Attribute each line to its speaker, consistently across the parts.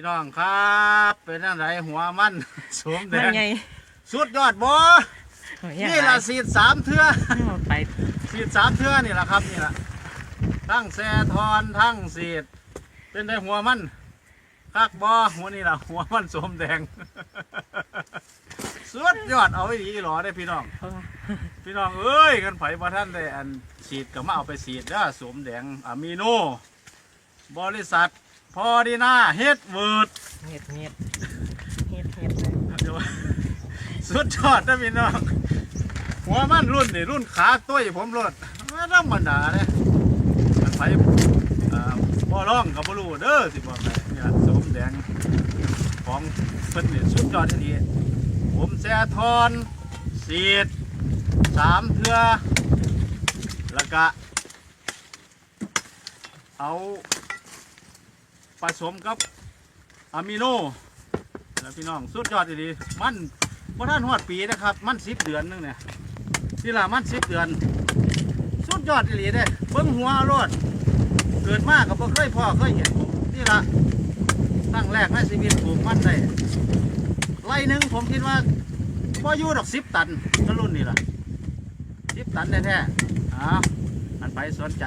Speaker 1: พี่น้องครับ เป็นอะไรหัวมันสวมแด
Speaker 2: มัน
Speaker 1: ง
Speaker 2: ไง
Speaker 1: สุดยอดบ่
Speaker 2: โอ้ย
Speaker 1: นี่ละสีดสามเทือ
Speaker 2: เอาไป
Speaker 1: สีดสามเทือนี่แหละครับนี่แหละทั้งแซทอนทั้งสีดเป็นได้หัวมันคักบ่หัวนี่ล่ะหัวมันสวมแดง สุดยอดเอาไว้ดีหรอได้อพี่น้อง
Speaker 2: เพราะว่า
Speaker 1: พี่น้องเอ้ยกันไผบ่ท่านได้อันฉีดก็มาเอาไปฉีดเด้อสวมแดงอะมิโน บริษัท พอดีนาเฮดเวิร์ด
Speaker 2: เฮ็ดเฮ็ดเฮ็ดเฮ็ดเลย
Speaker 1: เดี๋ยวสุดยอดนะพี่น้องหัวมันรุ่นนี่รุ่นขาตุ้ยผมรถไม่ธรรมดาเลยกันไผอ่าบ่ร้องกับบ่รู้เด้อสิบอกไปนี่ล่ะสวมแดงของเพิ่นนี่สุดยอดทีผมแซ่ทอนสีดสามเทือแล้วก็เอา ผสมกับอะมิโนแล้วพี่น้องสุดยอดดีๆมันว่าท่านหอดปีนะครับ มันสิบเดือนนึงเนี่ยที่ละมันสิบเดือน สุดยอดดีๆเด้เบิ้งหัวรถเกิดมากกับเคยพ่อเคยเห็นผมนี่ละตั้งแรกในชีวิตปลูกมันได้ไร่หนึ่งผมคิดว่าพออยู่ดอกสิบตันก็รุ่นนี่ละสิบตันแท้ๆอ้าวอันไปสนใจ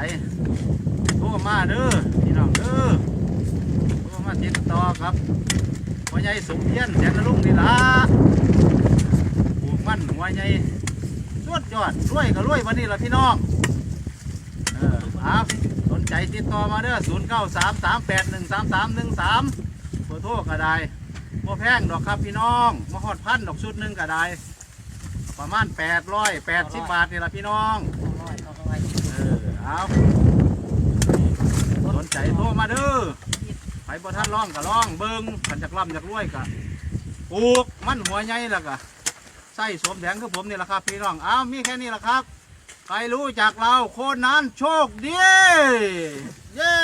Speaker 1: โทรมาเด้อพี่น้องเด้อ ติดต่อครับหัวใหญ่สมเพียนแสนนรุ่งนี่ล่ะปลูกมันหัวใหญ่สุดยอดรวยก็รวยวันนี้ล่ะพี่น้องเออครับสนใจติดต่อมาเด้อศูนย์เก้าสามสามแปดหนึ่งสามสามหนึ่งสามเบอร์โทรก็ได้บ่แพงดอกครับพี่น้องมาหอดพันดอกชุดหนึ่งก็ได้ประมาณแปดร้อยแปดสิบบาทนี่ล่ะพี่น้อง
Speaker 2: เออ
Speaker 1: เออเอาสนใจโทรมาเด้อ ไปบ่ท่านร้องก็ร้องเบิ้งขันจากล่ำจากรวยก็ปลูกมันหัวใหญ่แล้วก็ใส่สวมแดงคือผมนี่แหละครับพี่น้องอ้าวมีแค่นี้แหละครับ ใครรู้จากเราคนนั้นโชคดี เย้